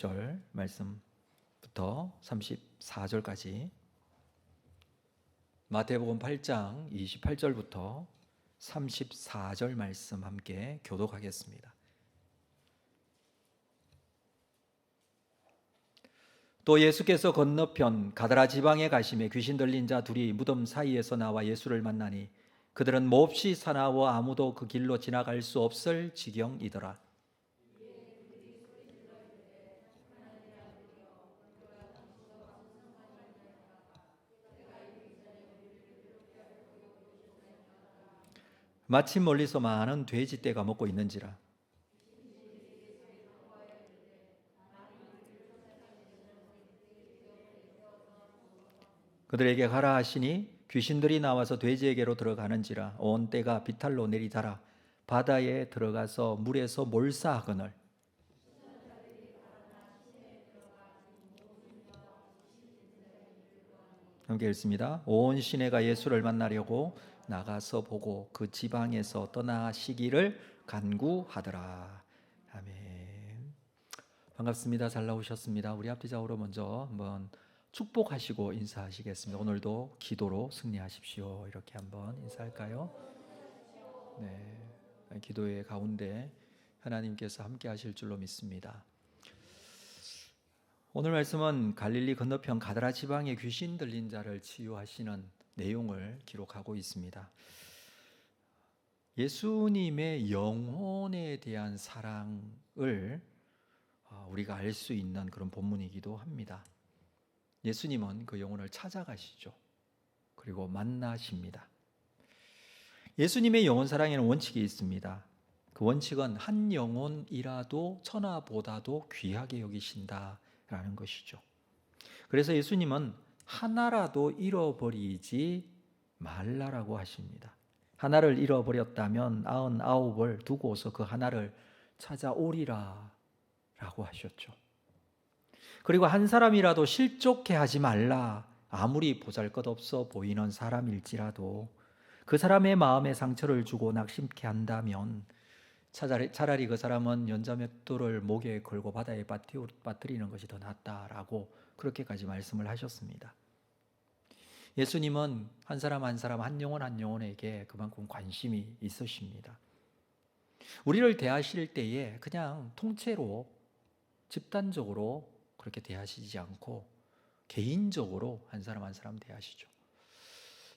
절 말씀부터 34절까지 마태복음 8장 28절부터 34절 말씀 함께 교독하겠습니다. 또 예수께서 건너편 가드라 지방에 가심에 귀신 들린 자 둘이 무덤 사이에서 나와 예수를 만나니 그들은 몹시 사나워 아무도 그 길로 지나갈 수 없을 지경이더라. 마침 멀리서 많은 돼지 떼가 먹고 있는지라. 그들에게 가라 하시니 귀신들이 나와서 돼지에게로 들어가는지라 온 떼가 비탈로 내리다라. 바다에 들어가서 물에서 몰사하거늘. 함께 읽습니다. 온 시내가 예수를 만나려고 나가서 보고 그 지방에서 떠나시기를 간구하더라. 아멘. 반갑습니다. 잘 나오셨습니다. 우리 앞뒤좌우로 먼저 한번 축복하시고 인사하시겠습니다. 오늘도 기도로 승리하십시오. 이렇게 한번 인사할까요? 네. 기도의 가운데 하나님께서 함께 하실 줄로 믿습니다. 오늘 말씀은 갈릴리 건너편 가드라 지방의 귀신 들린 자를 치유하시는 내용을 기록하고 있습니다. 예수님의 영혼에 대한 사랑을 아, 우리가 알 수 있는 그런 본문이기도 합니다. 예수님은 그 영혼을 찾아가시죠. 그리고 만나십니다. 예수님의 영혼 사랑에는 원칙이 있습니다. 그 원칙은 한 영혼이라도 천하보다도 귀하게 여기신다라는 것이죠. 그래서 예수님은 하나라도 잃어버리지 말라라고 하십니다. 하나를 잃어버렸다면 아흔 아홉을 두고서 그 하나를 찾아오리라 라고 하셨죠. 그리고 한 사람이라도 실족해 하지 말라. 아무리 보잘 것 없어 보이는 사람일지라도 그 사람의 마음에 상처를 주고 낙심케 한다면 차라리, 차라리 그 사람은 연자맷돌을 목에 걸고 바다에 빠뜨리는 것이 더 낫다라고 그렇게까지 말씀을 하셨습니다. 예수님은 한 사람 한 사람 한 영혼 한 영혼에게 그만큼 관심이 있으십니다. 우리를 대하실 때에 그냥 통째로 집단적으로 그렇게 대하시지 않고 개인적으로 한 사람 한 사람 대하시죠.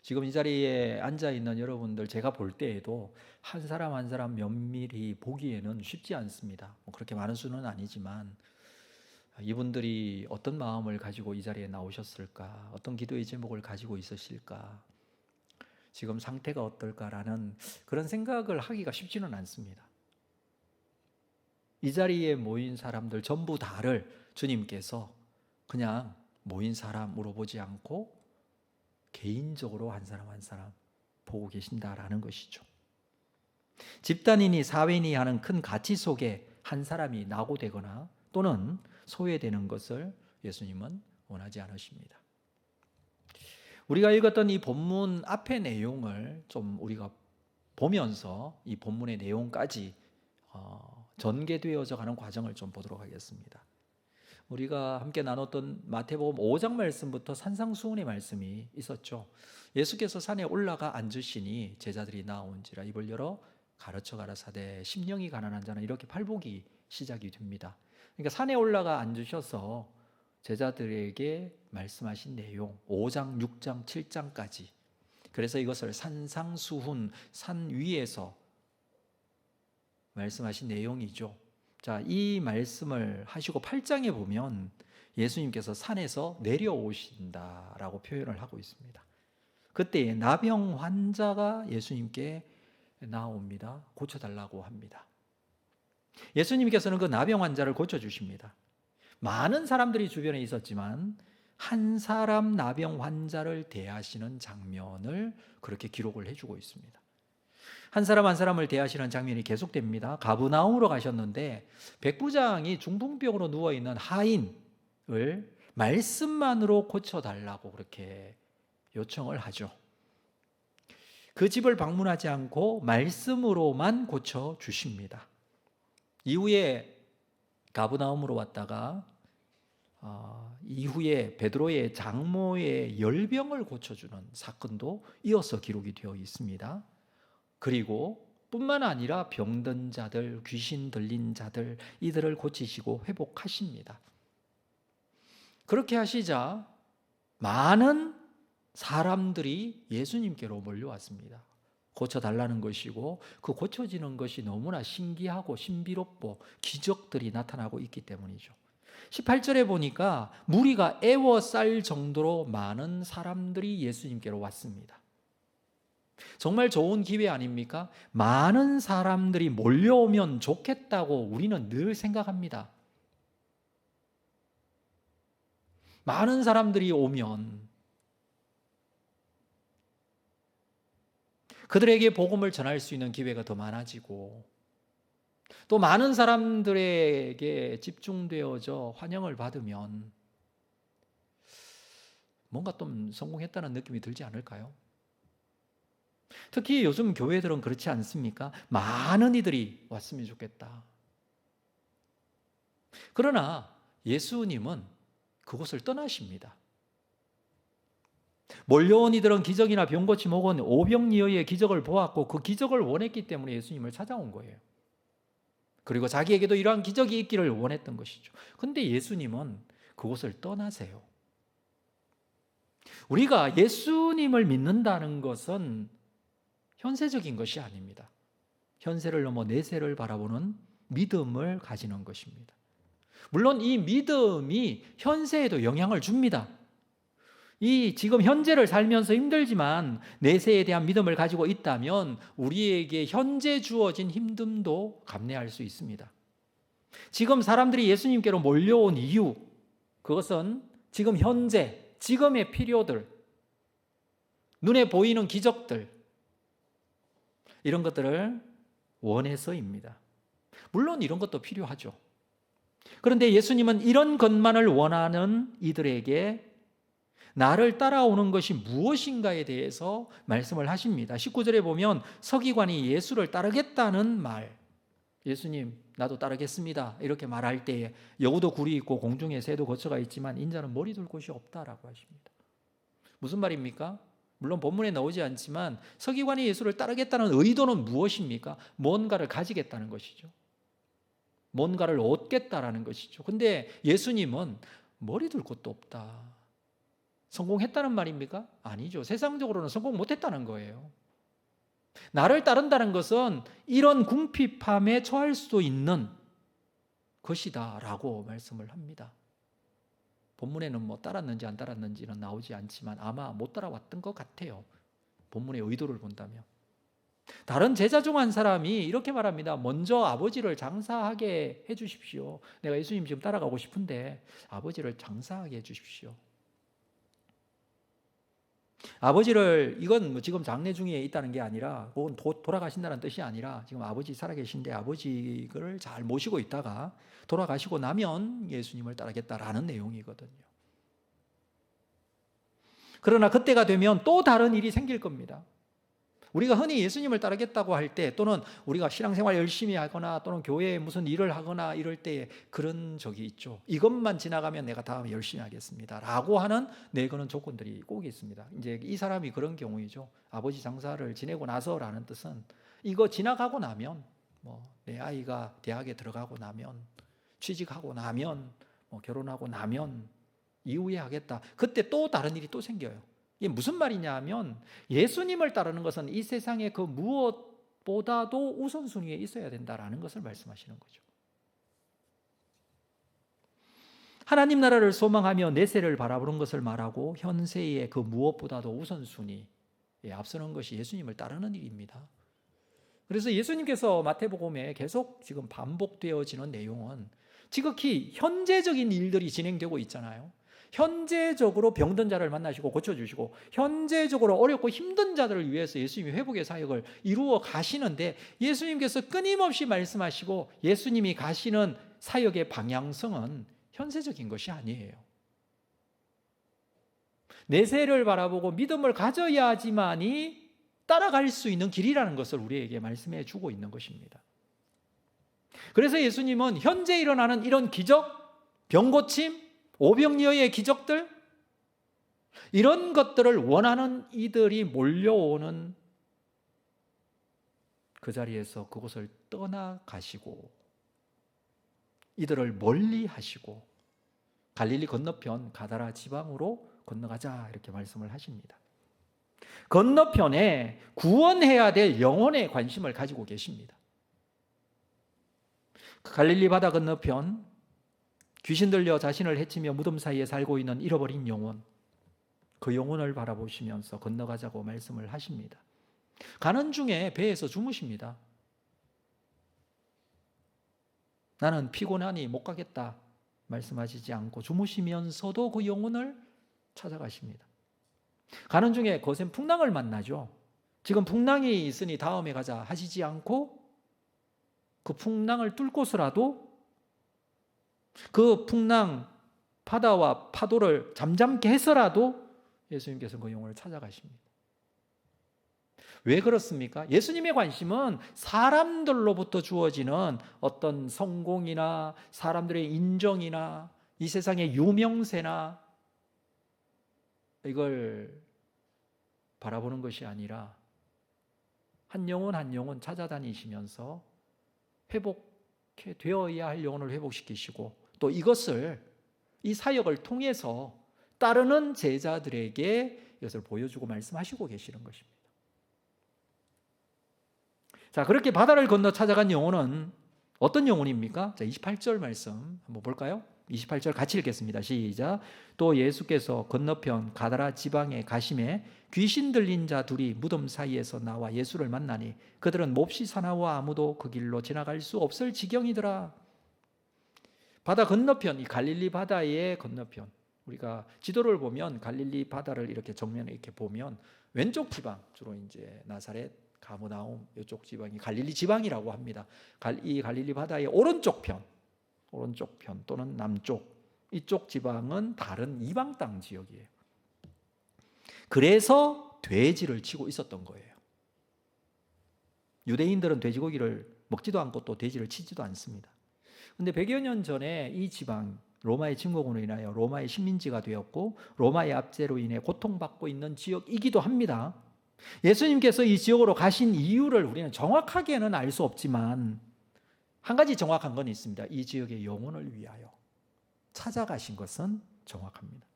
지금 이 자리에 앉아 있는 여러분들 제가 볼 때에도 한 사람 한 사람 면밀히 보기에는 쉽지 않습니다. 뭐 그렇게 많은 수는 아니지만 이분들이 어떤 마음을 가지고 이 자리에 나오셨을까? 어떤 기도의 제목을 가지고 있으실까? 지금 상태가 어떨까라는 그런 생각을 하기가 쉽지는 않습니다. 이 자리에 모인 사람들 전부 다를 주님께서 그냥 모인 사람으로 보지 않고 개인적으로 한 사람 한 사람 보고 계신다라는 것이죠. 집단이니 사회니 하는 큰 가치 속에 한 사람이 낙오되거나 또는 소외되는 것을 예수님은 원하지 않으십니다. 우리가 읽었던 이 본문 앞의 내용을 좀 우리가 보면서 이 본문의 내용까지 어, 전개되어져 가는 과정을 좀 보도록 하겠습니다. 우리가 함께 나눴던 마태복음 5장 말씀부터 산상수훈의 말씀이 있었죠. 예수께서 산에 올라가 앉으시니 제자들이 나온지라 입을 열어 가르쳐 가라사대 심령이 가난한 자는 이렇게 팔복이 시작이 됩니다. 그러니까 산에 올라가 앉으셔서 제자들에게 말씀하신 내용 5장, 6장, 7장까지 그래서 이것을 산상수훈 산 위에서 말씀하신 내용이죠. 자, 이 말씀을 하시고 8장에 보면 예수님께서 산에서 내려오신다라고 표현을 하고 있습니다. 그때 나병 환자가 예수님께 나옵니다. 고쳐달라고 합니다. 예수님께서는 그 나병 환자를 고쳐주십니다. 많은 사람들이 주변에 있었지만 한 사람 나병 환자를 대하시는 장면을 그렇게 기록을 해주고 있습니다. 한 사람 한 사람을 대하시는 장면이 계속됩니다. 가브나움으로 가셨는데 백부장이 중풍병으로 누워 있는 하인을 말씀만으로 고쳐달라고 그렇게 요청을 하죠. 그 집을 방문하지 않고 말씀으로만 고쳐 주십니다. 이후에 가브나움으로 왔다가 어, 이후에 베드로의 장모의 열병을 고쳐주는 사건도 이어서 기록이 되어 있습니다. 그리고 뿐만 아니라 병든 자들, 귀신 들린 자들 이들을 고치시고 회복하십니다. 그렇게 하시자 많은 사람들이 예수님께로 몰려왔습니다. 고쳐달라는 것이고 그 고쳐지는 것이 너무나 신기하고 신비롭고 기적들이 나타나고 있기 때문이죠. 18절에 보니까 무리가 애워쌀 정도로 많은 사람들이 예수님께로 왔습니다. 정말 좋은 기회 아닙니까? 많은 사람들이 몰려오면 좋겠다고 우리는 늘 생각합니다. 많은 사람들이 오면 그들에게 복음을 전할 수 있는 기회가 더 많아지고 또 많은 사람들에게 집중되어져 환영을 받으면 뭔가 좀 성공했다는 느낌이 들지 않을까요? 특히 요즘 교회들은 그렇지 않습니까? 많은 이들이 왔으면 좋겠다. 그러나 예수님은 그곳을 떠나십니다. 몰려온 이들은 기적이나 병고침 혹은 오병이어의 기적을 보았고 그 기적을 원했기 때문에 예수님을 찾아온 거예요. 그리고 자기에게도 이러한 기적이 있기를 원했던 것이죠. 근데 예수님은 그곳을 떠나세요. 우리가 예수님을 믿는다는 것은 현세적인 것이 아닙니다. 현세를 넘어 내세를 바라보는 믿음을 가지는 것입니다. 물론 이 믿음이 현세에도 영향을 줍니다. 이 지금 현재를 살면서 힘들지만 내세에 대한 믿음을 가지고 있다면 우리에게 현재 주어진 힘듦도 감내할 수 있습니다. 지금 사람들이 예수님께로 몰려온 이유, 그것은 지금 현재, 지금의 필요들, 눈에 보이는 기적들, 이런 것들을 원해서입니다. 물론 이런 것도 필요하죠. 그런데 예수님은 이런 것만을 원하는 이들에게 나를 따라오는 것이 무엇인가에 대해서 말씀을 하십니다. 19절에 보면 서기관이 예수를 따르겠다는 말. 예수님, 나도 따르겠습니다. 이렇게 말할 때에 여우도 굴이 있고 공중에 새도 거처가 있지만 인자는 머리 둘 곳이 없다라고 하십니다. 무슨 말입니까? 물론 본문에 나오지 않지만 서기관이 예수를 따르겠다는 의도는 무엇입니까? 뭔가를 가지겠다는 것이죠. 뭔가를 얻겠다라는 것이죠. 근데 예수님은 머리 둘 곳도 없다. 성공했다는 말입니까? 아니죠. 세상적으로는 성공 못했다는 거예요. 나를 따른다는 것은 이런 궁핍함에 처할 수도 있는 것이다 라고 말씀을 합니다. 본문에는 뭐 따랐는지 안 따랐는지는 나오지 않지만 아마 못 따라왔던 것 같아요. 본문의 의도를 본다면. 다른 제자 중 한 사람이 이렇게 말합니다. 먼저 아버지를 장사하게 해 주십시오. 내가 예수님 지금 따라가고 싶은데 아버지를 장사하게 해 주십시오. 아버지를 이건 뭐 지금 장례 중에 있다는 게 아니라 혹은 도, 돌아가신다는 뜻이 아니라 지금 아버지 살아계신데 아버지를 잘 모시고 있다가 돌아가시고 나면 예수님을 따르겠다라는 내용이거든요. 그러나 그때가 되면 또 다른 일이 생길 겁니다. 우리가 흔히 예수님을 따르겠다고 할 때 또는 우리가 신앙생활 열심히 하거나 또는 교회에 무슨 일을 하거나 이럴 때 그런 적이 있죠. 이것만 지나가면 내가 다음에 열심히 하겠습니다. 라고 하는 내거는 조건들이 꼭 있습니다. 이제 이 사람이 그런 경우이죠. 아버지 장사를 지내고 나서라는 뜻은 이거 지나가고 나면 뭐 내 아이가 대학에 들어가고 나면 취직하고 나면 뭐 결혼하고 나면 이후에 하겠다. 그때 또 다른 일이 또 생겨요. 이게 무슨 말이냐 하면 예수님을 따르는 것은 이 세상의 그 무엇보다도 우선순위에 있어야 된다라는 것을 말씀하시는 거죠. 하나님 나라를 소망하며 내세를 바라보는 것을 말하고 현세의 그 무엇보다도 우선순위에 앞서는 것이 예수님을 따르는 일입니다. 그래서 예수님께서 마태복음에 계속 지금 반복되어지는 내용은 지극히 현재적인 일들이 진행되고 있잖아요. 현재적으로 병든 자를 만나시고 고쳐주시고 현재적으로 어렵고 힘든 자들을 위해서 예수님이 회복의 사역을 이루어 가시는데 예수님께서 끊임없이 말씀하시고 예수님이 가시는 사역의 방향성은 현세적인 것이 아니에요. 내세를 바라보고 믿음을 가져야지만이 따라갈 수 있는 길이라는 것을 우리에게 말씀해 주고 있는 것입니다. 그래서 예수님은 현재 일어나는 이런 기적, 병 고침, 오병이어의 기적들 이런 것들을 원하는 이들이 몰려오는 그 자리에서 그곳을 떠나가시고 이들을 멀리 하시고 갈릴리 건너편 가다라 지방으로 건너가자 이렇게 말씀을 하십니다. 건너편에 구원해야 될 영혼에 관심을 가지고 계십니다. 갈릴리 바다 건너편 귀신 들려 자신을 해치며 무덤 사이에 살고 있는 잃어버린 영혼 그 영혼을 바라보시면서 건너가자고 말씀을 하십니다. 가는 중에 배에서 주무십니다. 나는 피곤하니 못 가겠다 말씀하시지 않고 주무시면서도 그 영혼을 찾아가십니다. 가는 중에 거센 풍랑을 만나죠. 지금 풍랑이 있으니 다음에 가자 하시지 않고 그 풍랑을 뚫고서라도 그 풍랑 바다와 파도를 잠잠케 해서라도 예수님께서 그 영혼을 찾아가십니다. 왜 그렇습니까? 예수님의 관심은 사람들로부터 주어지는 어떤 성공이나 사람들의 인정이나 이 세상의 유명세나 이걸 바라보는 것이 아니라 한 영혼 한 영혼 찾아다니시면서 회복해 되어야 할 영혼을 회복시키시고 또 이것을 이 사역을 통해서 따르는 제자들에게 이것을 보여주고 말씀하시고 계시는 것입니다. 자, 그렇게 바다를 건너 찾아간 영혼은 어떤 영혼입니까? 자, 28절 말씀 한번 볼까요? 28절 같이 읽겠습니다. 시작. 또 예수께서 건너편 가다라 지방에 가심에 귀신 들린 자 둘이 무덤 사이에서 나와 예수를 만나니 그들은 몹시 사나워 아무도 그 길로 지나갈 수 없을 지경이더라. 바다 건너편 이 갈릴리 바다의 건너편 우리가 지도를 보면 갈릴리 바다를 이렇게 정면에 이렇게 보면 왼쪽 지방 주로 이제 나사렛 가무나움 이쪽 지방이 갈릴리 지방이라고 합니다. 이 갈릴리 바다의 오른쪽 편 오른쪽 편 또는 남쪽 이쪽 지방은 다른 이방 땅 지역이에요. 그래서 돼지를 치고 있었던 거예요. 유대인들은 돼지고기를 먹지도 않고 또 돼지를 치지도 않습니다. 근데 100여 년 전에 이 지방 로마의 침공으로 인하여 로마의 식민지가 되었고 로마의 압제로 인해 고통받고 있는 지역이기도 합니다. 예수님께서 이 지역으로 가신 이유를 우리는 정확하게는 알 수 없지만 한 가지 정확한 건 있습니다. 이 지역의 영혼을 위하여 찾아가신 것은 정확합니다.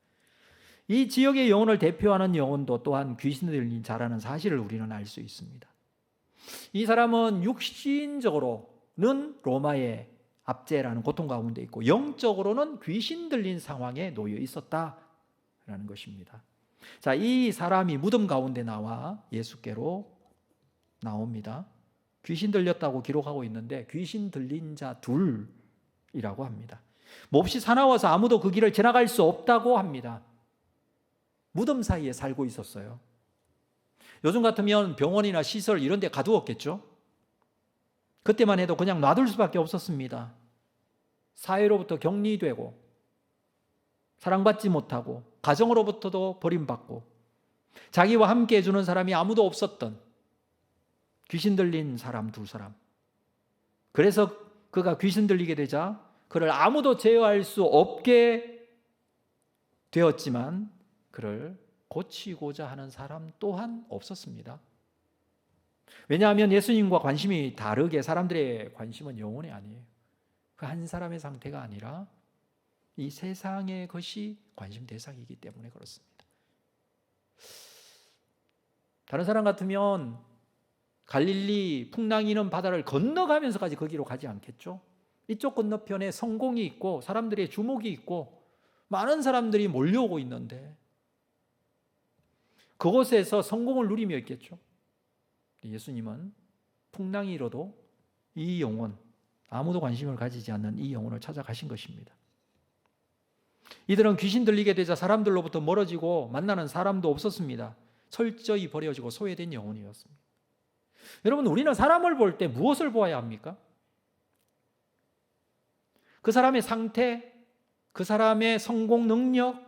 이 지역의 영혼을 대표하는 영혼도 또한 귀신 들린 자라는 사실을 우리는 알 수 있습니다. 이 사람은 육신적으로는 로마의 압제라는 고통 가운데 있고 영적으로는 귀신 들린 상황에 놓여 있었다라는 것입니다. 자, 이 사람이 무덤 가운데 나와 예수께로 나옵니다. 귀신 들렸다고 기록하고 있는데 귀신 들린 자 둘이라고 합니다. 몹시 사나워서 아무도 그 길을 지나갈 수 없다고 합니다. 무덤 사이에 살고 있었어요. 요즘 같으면 병원이나 시설 이런 데 가두었겠죠? 그때만 해도 그냥 놔둘 수밖에 없었습니다. 사회로부터 격리되고 사랑받지 못하고 가정으로부터도 버림받고 자기와 함께 해주는 사람이 아무도 없었던 귀신 들린 사람 두 사람. 그래서 그가 귀신 들리게 되자 그를 아무도 제어할 수 없게 되었지만 그를 고치고자 하는 사람 또한 없었습니다. 왜냐하면 예수님과 관심이 다르게 사람들의 관심은 영혼이 아니에요. 그 한 사람의 상태가 아니라 이 세상의 것이 관심 대상이기 때문에 그렇습니다. 다른 사람 같으면 갈릴리 풍랑이는 바다를 건너가면서까지 거기로 가지 않겠죠? 이쪽 건너편에 성공이 있고 사람들의 주목이 있고 많은 사람들이 몰려오고 있는데 그곳에서 성공을 누리며 있겠죠. 예수님은 풍랑이 일어도 이 영혼, 아무도 관심을 가지지 않는 이 영혼을 찾아가신 것입니다. 이들은 귀신 들리게 되자 사람들로부터 멀어지고 만나는 사람도 없었습니다. 철저히 버려지고 소외된 영혼이었습니다. 여러분, 우리는 사람을 볼 때 무엇을 보아야 합니까? 그 사람의 상태, 그 사람의 성공 능력,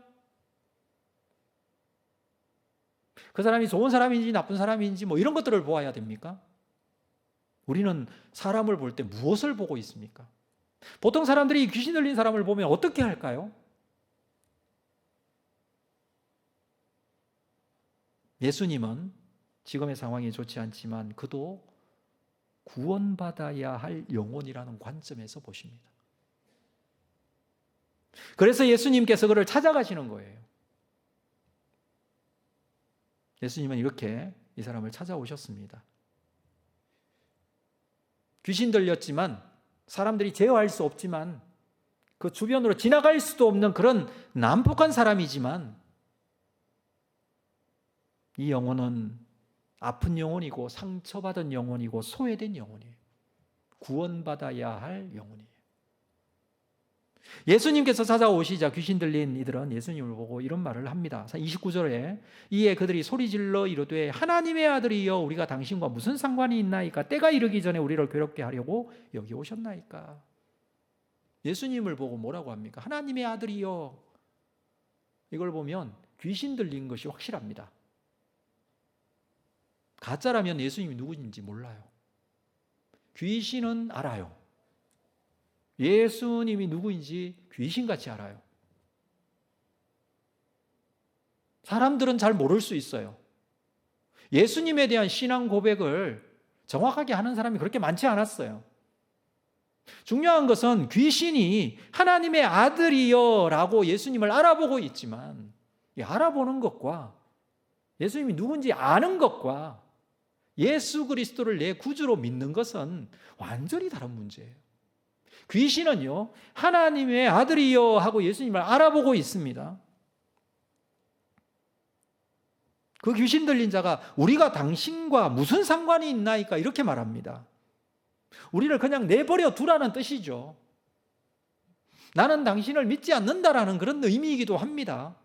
그 사람이 좋은 사람인지 나쁜 사람인지 뭐 이런 것들을 보아야 됩니까? 우리는 사람을 볼 때 무엇을 보고 있습니까? 보통 사람들이 귀신 들린 사람을 보면 어떻게 할까요? 예수님은 지금의 상황이 좋지 않지만 그도 구원받아야 할 영혼이라는 관점에서 보십니다. 그래서 예수님께서 그를 찾아가시는 거예요. 예수님은 이렇게 이 사람을 찾아오셨습니다. 귀신 들렸지만 사람들이 제어할 수 없지만 그 주변으로 지나갈 수도 없는 그런 난폭한 사람이지만 이 영혼은 아픈 영혼이고 상처받은 영혼이고 소외된 영혼이에요. 구원받아야 할 영혼이에요. 예수님께서 찾아오시자 귀신 들린 이들은 예수님을 보고 이런 말을 합니다. 29절에 이에 그들이 소리질러 이르되 하나님의 아들이여 우리가 당신과 무슨 상관이 있나이까 때가 이르기 전에 우리를 괴롭게 하려고 여기 오셨나이까 예수님을 보고 뭐라고 합니까? 하나님의 아들이여 이걸 보면 귀신 들린 것이 확실합니다. 가짜라면 예수님이 누구인지 몰라요. 귀신은 알아요. 예수님이 누구인지 귀신같이 알아요. 사람들은 잘 모를 수 있어요. 예수님에 대한 신앙 고백을 정확하게 하는 사람이 그렇게 많지 않았어요. 중요한 것은 귀신이 하나님의 아들이요 라고 예수님을 알아보고 있지만, 알아보는 것과 예수님이 누군지 아는 것과 예수 그리스도를 내 구주로 믿는 것은 완전히 다른 문제예요. 귀신은요, 하나님의 아들이요 하고 예수님을 알아보고 있습니다. 그 귀신 들린 자가 우리가 당신과 무슨 상관이 있나이까 이렇게 말합니다. 우리를 그냥 내버려 두라는 뜻이죠. 나는 당신을 믿지 않는다라는 그런 의미이기도 합니다.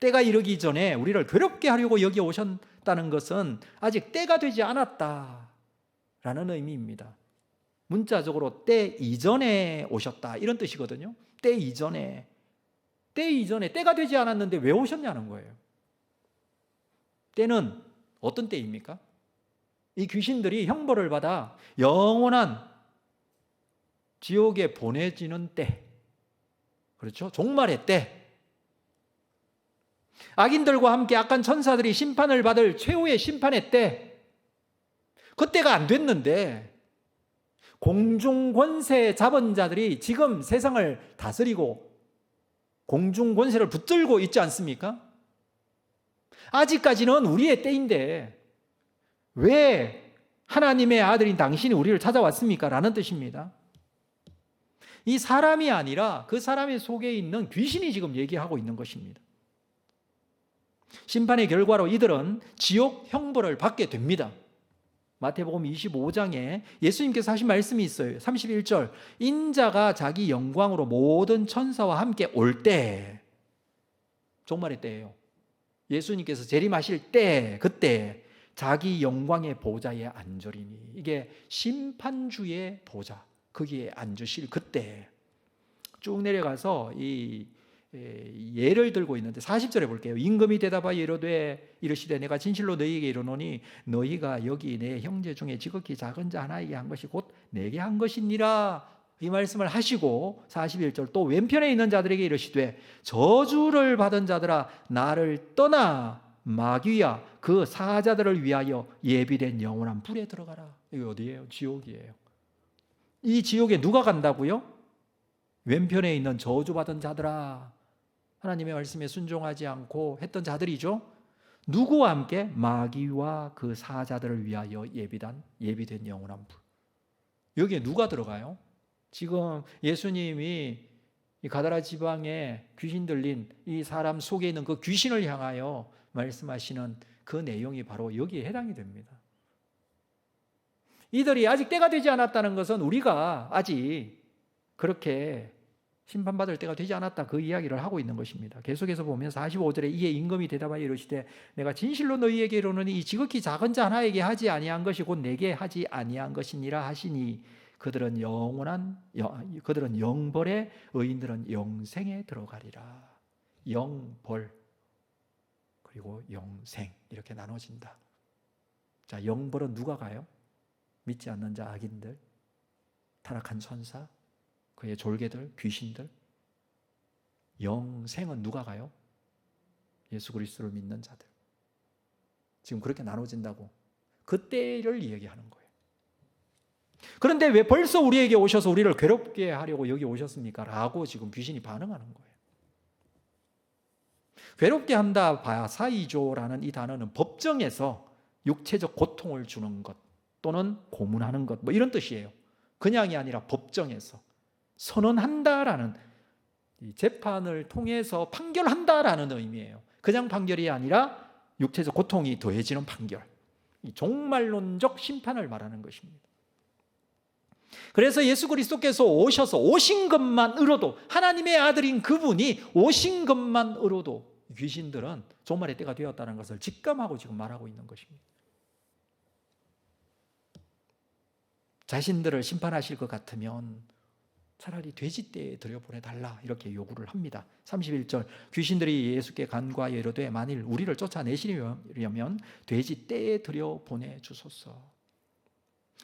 때가 이르기 전에 우리를 괴롭게 하려고 여기 오셨다는 것은 아직 때가 되지 않았다라는 의미입니다. 문자적으로 때 이전에 오셨다 이런 뜻이거든요. 때 이전에 때 이전에 때가 되지 않았는데 왜 오셨냐는 거예요. 때는 어떤 때입니까? 이 귀신들이 형벌을 받아 영원한 지옥에 보내지는 때. 그렇죠? 종말의 때. 악인들과 함께 악한 천사들이 심판을 받을 최후의 심판의 때. 그때가 안 됐는데 공중 권세 잡은 자들이 지금 세상을 다스리고 공중 권세를 붙들고 있지 않습니까? 아직까지는 우리의 때인데 왜 하나님의 아들인 당신이 우리를 찾아왔습니까? 라는 뜻입니다. 이 사람이 아니라 그 사람의 속에 있는 귀신이 지금 얘기하고 있는 것입니다. 심판의 결과로 이들은 지옥 형벌을 받게 됩니다. 마태복음 25장에 예수님께서 하신 말씀이 있어요. 31절. 인자가 자기 영광으로 모든 천사와 함께 올 때, 종말의 때예요. 예수님께서 재림하실 때, 그때 자기 영광의 보좌에 앉으리니 이게 심판주의 보좌 거기에 앉으실 그때 쭉 내려가서 이 예를 들고 있는데 40절에 볼게요. 임금이 대답하여 이르되 이르시되 내가 진실로 너희에게 이르노니 너희가 여기 내 형제 중에 지극히 작은 자 하나에게 한 것이 곧 내게 한 것이니라 이 말씀을 하시고 41절 또 왼편에 있는 자들에게 이르시되 저주를 받은 자들아 나를 떠나 마귀야 그 사자들을 위하여 예비된 영원한 불에 들어가라. 이게 어디예요? 지옥이에요. 이 지옥에 누가 간다고요? 왼편에 있는 저주받은 자들아. 하나님의 말씀에 순종하지 않고 했던 자들이죠. 누구와 함께 마귀와 그 사자들을 위하여 예비단 예비된 영원한 불. 여기에 누가 들어가요? 지금 예수님이 가다라 지방에 귀신 들린 이 사람 속에 있는 그 귀신을 향하여 말씀하시는 그 내용이 바로 여기에 해당이 됩니다. 이들이 아직 때가 되지 않았다는 것은 우리가 아직 그렇게 심판받을 때가 되지 않았다 그 이야기를 하고 있는 것입니다. 계속해서 보면 45절에 이에 임금이 대답하여 이르시되 내가 진실로 너희에게 이르노니 이 지극히 작은 자 하나에게 하지 아니한 것이 곧 내게 하지 아니한 것이니라 하시니 그들은 영원한 그들은 영벌에 의인들은 영생에 들어가리라. 영벌 그리고 영생 이렇게 나눠진다. 자, 영벌은 누가 가요? 믿지 않는 자 악인들, 타락한 천사, 그의 졸개들, 귀신들. 영생은 누가 가요? 예수 그리스도를 믿는 자들. 지금 그렇게 나눠진다고. 그때를 이야기하는 거예요. 그런데 왜 벌써 우리에게 오셔서 우리를 괴롭게 하려고 여기 오셨습니까? 라고 지금 귀신이 반응하는 거예요. 괴롭게 한다, 바사이조라는 이 단어는 법정에서 육체적 고통을 주는 것 또는 고문하는 것, 뭐 이런 뜻이에요. 그냥이 아니라 법정에서 선언한다라는 재판을 통해서 판결한다라는 의미예요. 그냥 판결이 아니라 육체적 고통이 더해지는 판결. 종말론적 심판을 말하는 것입니다. 그래서 예수 그리스도께서 오셔서 오신 것만으로도 하나님의 아들인 그분이 오신 것만으로도 귀신들은 종말의 때가 되었다는 것을 직감하고 지금 말하고 있는 것입니다. 자신들을 심판하실 것 같으면 차라리 돼지떼에 들여보내달라 이렇게 요구를 합니다. 31절 귀신들이 예수께 간과하여 이르되 만일 우리를 쫓아내시려면 돼지떼에 들여보내 주소서.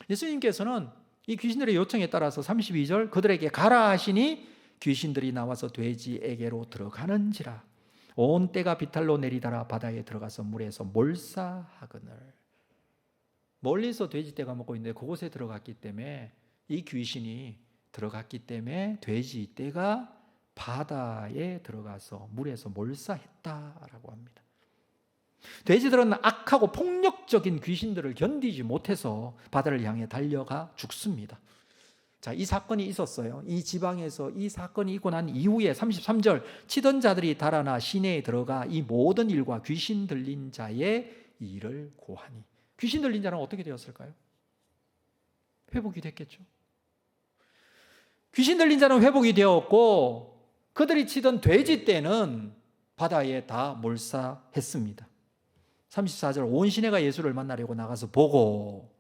예수님께서는 이 귀신들의 요청에 따라서 32절 그들에게 가라 하시니 귀신들이 나와서 돼지에게로 들어가는지라 온 때가 비탈로 내리다라 바다에 들어가서 물에서 몰사하거늘 멀리서 돼지떼가 먹고 있는데 그곳에 들어갔기 때문에 이 귀신이 들어갔기 때문에 돼지 떼가 바다에 들어가서 물에서 몰사했다라고 합니다. 돼지들은 악하고 폭력적인 귀신들을 견디지 못해서 바다를 향해 달려가 죽습니다. 자, 이 사건이 있었어요. 이 지방에서 이 사건이 있고 난 이후에 33절 치던 자들이 달아나 시내에 들어가 이 모든 일과 귀신 들린 자의 일을 고하니 귀신 들린 자는 어떻게 되었을까요? 회복이 됐겠죠. 귀신 들린 자는 회복이 되었고 그들이 치던 돼지 떼는 바다에 다 몰사했습니다. 34절 온 시내가 예수를 만나려고 나가서 보고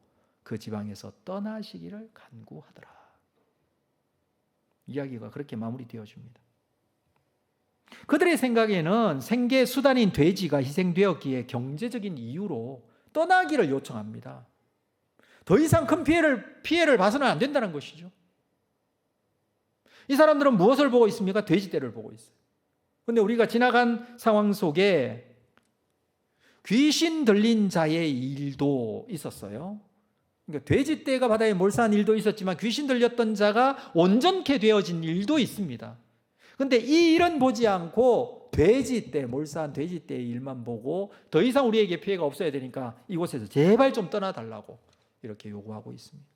그 지방에서 떠나시기를 간구하더라. 이야기가 그렇게 마무리되어집니다. 그들의 생각에는 생계 수단인 돼지가 희생되었기에 경제적인 이유로 떠나기를 요청합니다. 더 이상 큰 피해를 피해를 봐서는 안 된다는 것이죠. 이 사람들은 무엇을 보고 있습니까? 돼지떼를 보고 있어요. 근데 우리가 지나간 상황 속에 귀신 들린 자의 일도 있었어요. 그러니까 돼지떼가 바다에 몰사한 일도 있었지만 귀신 들렸던 자가 온전케 되어진 일도 있습니다. 근데 이 일은 보지 않고 돼지떼, 몰사한 돼지떼의 일만 보고 더 이상 우리에게 피해가 없어야 되니까 이곳에서 제발 좀 떠나달라고 이렇게 요구하고 있습니다.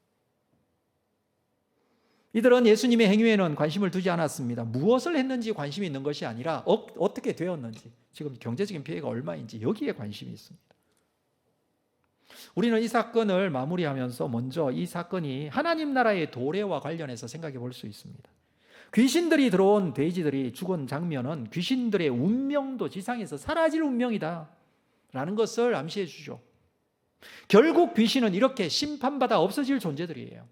이들은 예수님의 행위에는 관심을 두지 않았습니다. 무엇을 했는지 관심이 있는 것이 아니라 어, 떻게 되었는지, 지금 경제적인 피해가 얼마인지 여기에 관심이 있습니다. 우리는 이 사건을 마무리하면서 먼저 이 사건이 하나님 나라의 도래와 관련해서 생각해 볼 수 있습니다. 귀신들이 들어온 돼지들이 죽은 장면은 귀신들의 운명도 지상에서 사라질 운명이다. 라는 것을 암시해 주죠. 결국 귀신은 이렇게 심판받아 없어질 존재들이에요.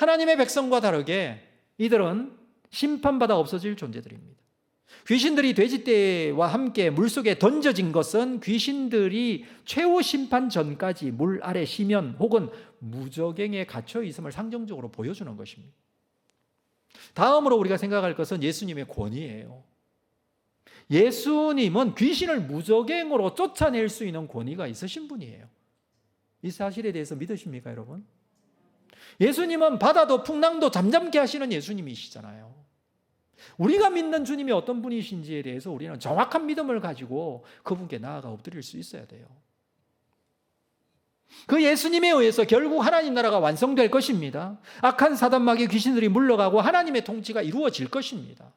하나님의 백성과 다르게 이들은 심판받아 없어질 존재들입니다. 귀신들이 돼지떼와 함께 물속에 던져진 것은 귀신들이 최후 심판 전까지 물 아래 쉬면 혹은 무적행에 갇혀 있음을 상정적으로 보여주는 것입니다. 다음으로 우리가 생각할 것은 예수님의 권위예요. 예수님은 귀신을 무적행으로 쫓아낼 수 있는 권위가 있으신 분이에요. 이 사실에 대해서 믿으십니까, 여러분? 예수님은 바다도 풍랑도 잠잠케 하시는 예수님이시잖아요. 우리가 믿는 주님이 어떤 분이신지에 대해서 우리는 정확한 믿음을 가지고 그분께 나아가 엎드릴 수 있어야 돼요. 그 예수님에 의해서 결국 하나님 나라가 완성될 것입니다. 악한 사단막의 귀신들이 물러가고 하나님의 통치가 이루어질 것입니다.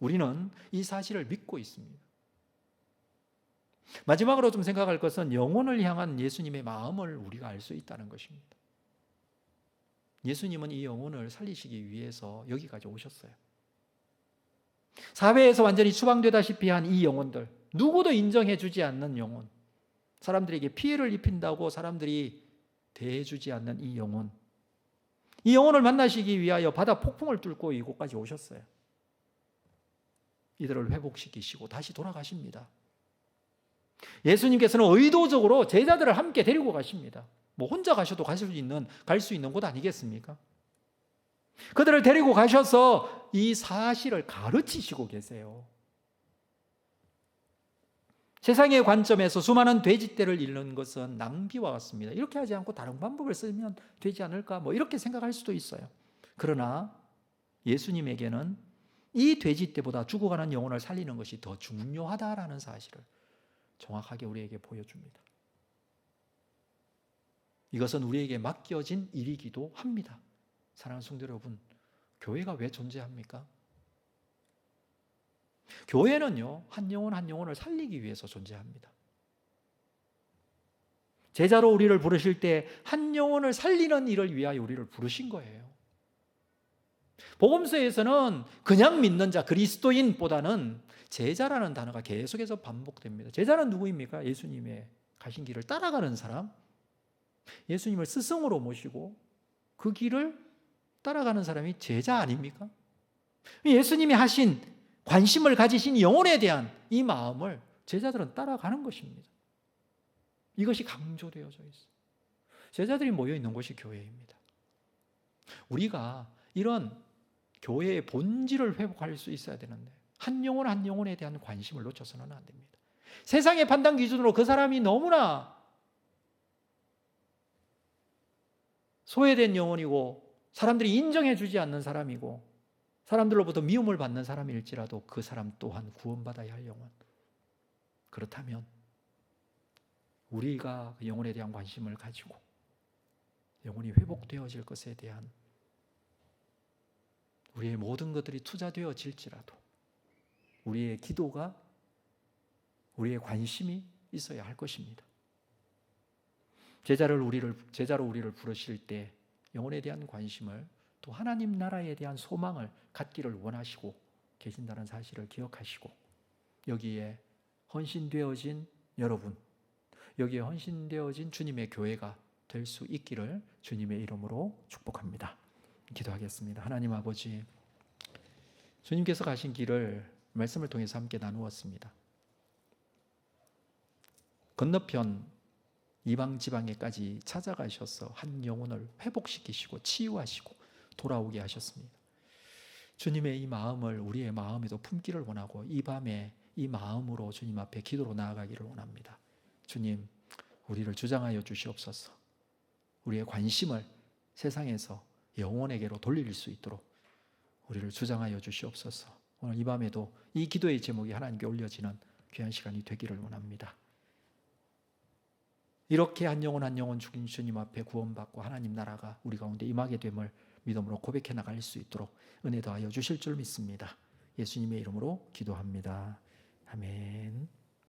우리는 이 사실을 믿고 있습니다. 마지막으로 좀 생각할 것은 영혼을 향한 예수님의 마음을 우리가 알 수 있다는 것입니다. 예수님은 이 영혼을 살리시기 위해서 여기까지 오셨어요. 사회에서 완전히 추방되다시피 한 이 영혼들, 누구도 인정해 주지 않는 영혼, 사람들에게 피해를 입힌다고 사람들이 대해주지 않는 이 영혼, 이 영혼을 만나시기 위하여 바다 폭풍을 뚫고 이곳까지 오셨어요. 이들을 회복시키시고 다시 돌아가십니다. 예수님께서는 의도적으로 제자들을 함께 데리고 가십니다. 뭐 혼자 가셔도 가실 수 있는 갈 수 있는 곳 아니겠습니까? 그들을 데리고 가셔서 이 사실을 가르치시고 계세요. 세상의 관점에서 수많은 돼지떼를 잃는 것은 낭비와 같습니다. 이렇게 하지 않고 다른 방법을 쓰면 되지 않을까? 뭐 이렇게 생각할 수도 있어요. 그러나 예수님에게는 이 돼지떼보다 죽어가는 영혼을 살리는 것이 더 중요하다라는 사실을 정확하게 우리에게 보여줍니다. 이것은 우리에게 맡겨진 일이기도 합니다. 사랑하는 성도 여러분, 교회가 왜 존재합니까? 교회는요, 한 영혼 한 영혼을 살리기 위해서 존재합니다. 제자로 우리를 부르실 때 한 영혼을 살리는 일을 위하여 우리를 부르신 거예요. 복음서에서는 그냥 믿는 자 그리스도인보다는 제자라는 단어가 계속해서 반복됩니다. 제자는 누구입니까? 예수님의 가신 길을 따라가는 사람. 예수님을 스승으로 모시고 그 길을 따라가는 사람이 제자 아닙니까? 예수님이 하신 관심을 가지신 영혼에 대한 이 마음을 제자들은 따라가는 것입니다. 이것이 강조되어져 있어요. 제자들이 모여 있는 곳이 교회입니다. 우리가 이런 교회의 본질을 회복할 수 있어야 되는데 한 영혼 한 영혼에 대한 관심을 놓쳐서는 안 됩니다. 세상의 판단 기준으로 그 사람이 너무나 소외된 영혼이고 사람들이 인정해 주지 않는 사람이고 사람들로부터 미움을 받는 사람일지라도 그 사람 또한 구원받아야 할 영혼. 그렇다면 우리가 그 영혼에 대한 관심을 가지고 영혼이 회복되어질 것에 대한 우리의 모든 것들이 투자되어질지라도 우리의 기도가 우리의 관심이 있어야 할 것입니다. 제자를 우리를 제자로 우리를 부르실 때 영혼에 대한 관심을 또 하나님 나라에 대한 소망을 갖기를 원하시고 계신다는 사실을 기억하시고 여기에 헌신되어진 여러분, 여기에 헌신되어진 주님의 교회가 될 수 있기를 주님의 이름으로 축복합니다. 기도하겠습니다. 하나님 아버지, 주님께서 가신 길을 말씀을 통해서 함께 나누었습니다. 건너편 이방 지방에까지 찾아가셔서 한 영혼을 회복시키시고 치유하시고 돌아오게 하셨습니다. 주님의 이 마음을 우리의 마음에도 품기를 원하고 이 밤에 이 마음으로 주님 앞에 기도로 나아가기를 원합니다. 주님, 우리를 주장하여 주시옵소서. 우리의 관심을 세상에서 영혼에게로 돌릴 수 있도록 우리를 주장하여 주시옵소서. 오늘 이 밤에도 이 기도의 제목이 하나님께 올려지는 귀한 시간이 되기를 원합니다. 이렇게 한 영혼 한 영혼 죽인 주님 앞에 구원받고 하나님 나라가 우리 가운데 임하게 됨을 믿음으로 고백해 나갈 수 있도록 은혜 더하여 주실 줄 믿습니다. 예수님의 이름으로 기도합니다. 아멘.